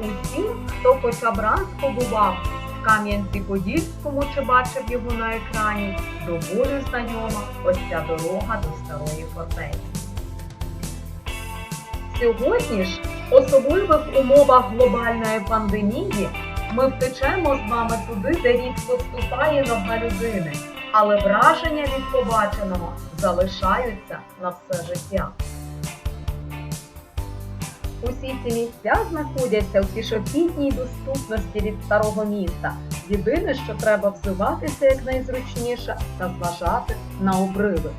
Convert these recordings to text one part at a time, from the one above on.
усім, хто хоча б побував в Кам'янці-Подільському чи бачив його на екрані, доволі знайома ось ця дорога до старої фортеці. Сьогодні ж, в особливих умовах глобальної пандемії, ми втечемо з вами туди, де рідко ступає нога людини, але враження від побаченого залишаються на все життя. Усі ці місця знаходяться в пішохідній доступності від старого міста. Єдине, що треба взиватися якнайзручніше та зважати на обриви.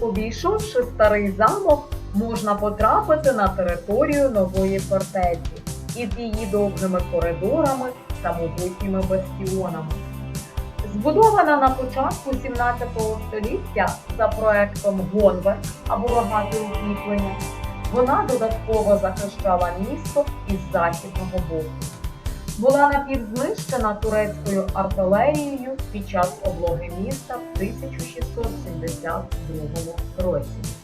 Обійшовши старий замок, можна потрапити на територію нової фортеці із її довгими коридорами та могутніми бастіонами. Збудована на початку 17 століття за проектом Гонве або рогате укріплення, вона додатково захищала місто із західного боку. Була напівзнищена турецькою артилерією під час облоги міста в 1672 році.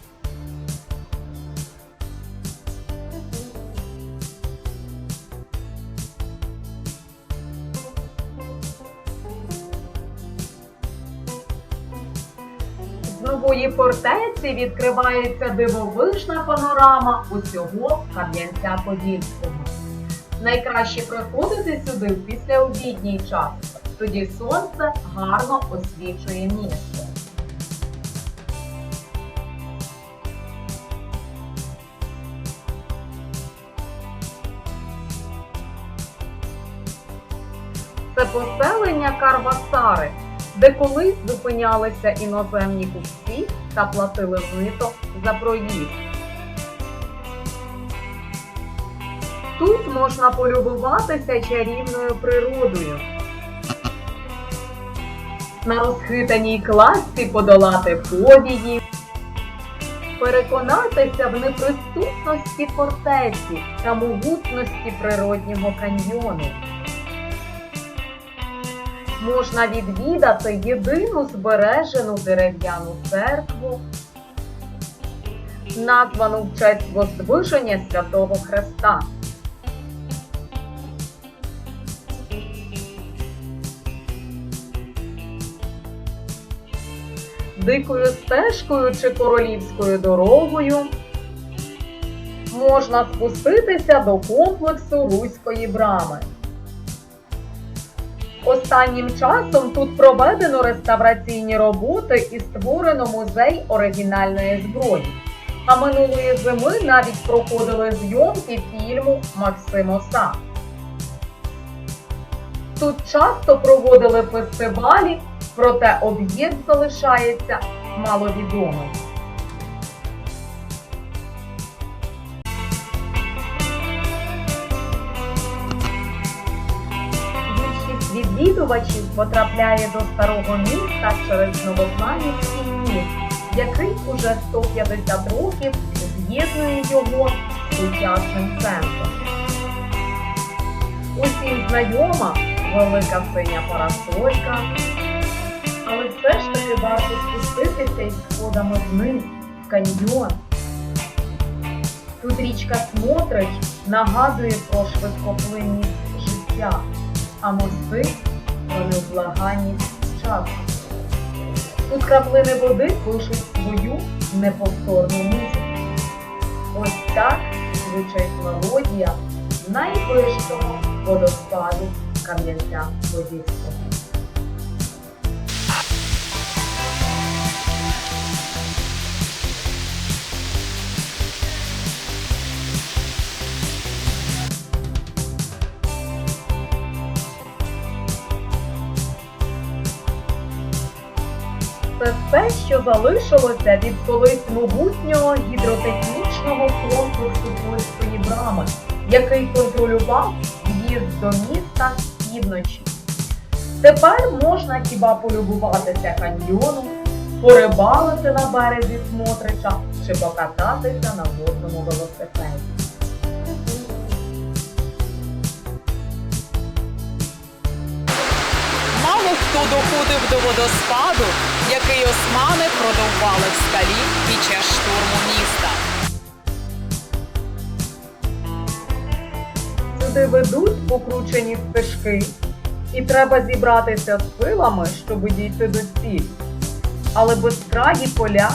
З нової фортеці відкривається дивовижна панорама усього Кам'янця-Подільського. Найкраще приходити сюди в післяобідній час, тоді сонце гарно освічує місто. Це поселення Карвасари, де колись зупинялися іноземні купці та платили мито за проїзд. Тут можна полюбуватися чарівною природою. На розхитаній класці подолати фобії, переконатися в неприступності фортеці та могутності природнього каньйону. Можна відвідати єдину збережену дерев'яну церкву, названу в честь Воздвиження Святого Христа. Дикою стежкою чи королівською дорогою можна спуститися до комплексу Руської брами. Останнім часом тут проведено реставраційні роботи і створено музей оригінальної зброї. А минулої зими навіть проходили зйомки фільму Максим Оса. Тут часто проводили фестивалі, проте об'єкт залишається маловідомим. Відвідувачів потрапляє до старого міста через Новознанівський міст, який уже 150 років з'єднує його з сучасним центром. Усім знайома велика синя парасолька, але все ж таки варто спуститися із сходами вниз, в каньйон. Тут річка Смотрич нагадує про швидкоплинність життя, а мости про невблаганність часу. Тут краплини води пишуть свою неповторну музику. Ось так звучить мелодія найвищого водоспаду Кам'янця Подільського. Це все, що залишилося від колись могутнього гідротехнічного комплексу польської брами, який контролював в'їзд до міста з півночі. Тепер можна хіба полюбуватися каньйоном, порибалити на березі смотрича чи покататися на водному велосипеді. Мало хто доходив до водоспаду який османи продовбали в скалі під час штурму міста. Сюди ведуть покручені стежки, і треба зібратися з силами, щоб дійти до цілі. Але безкраї поля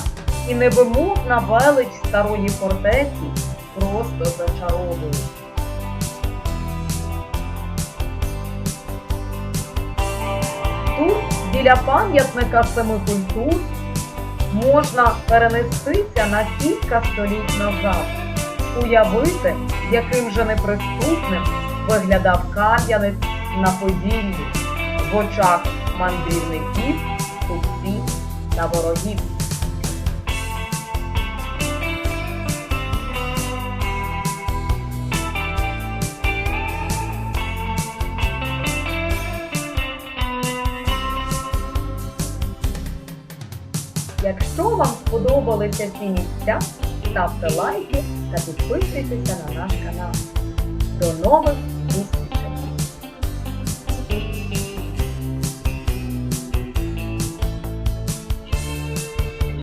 і невимовна велич старої фортеці просто зачаровують. Тут, біля пам'ятника семи культур, можна перенестися на кілька століть назад, уявити, яким же неприступним виглядав Кам'янець на Поділлі в очах мандрівників, купців та ворогів. Якщо вам сподобалися ці місця, ставте лайки та підписуйтеся на наш канал. До нових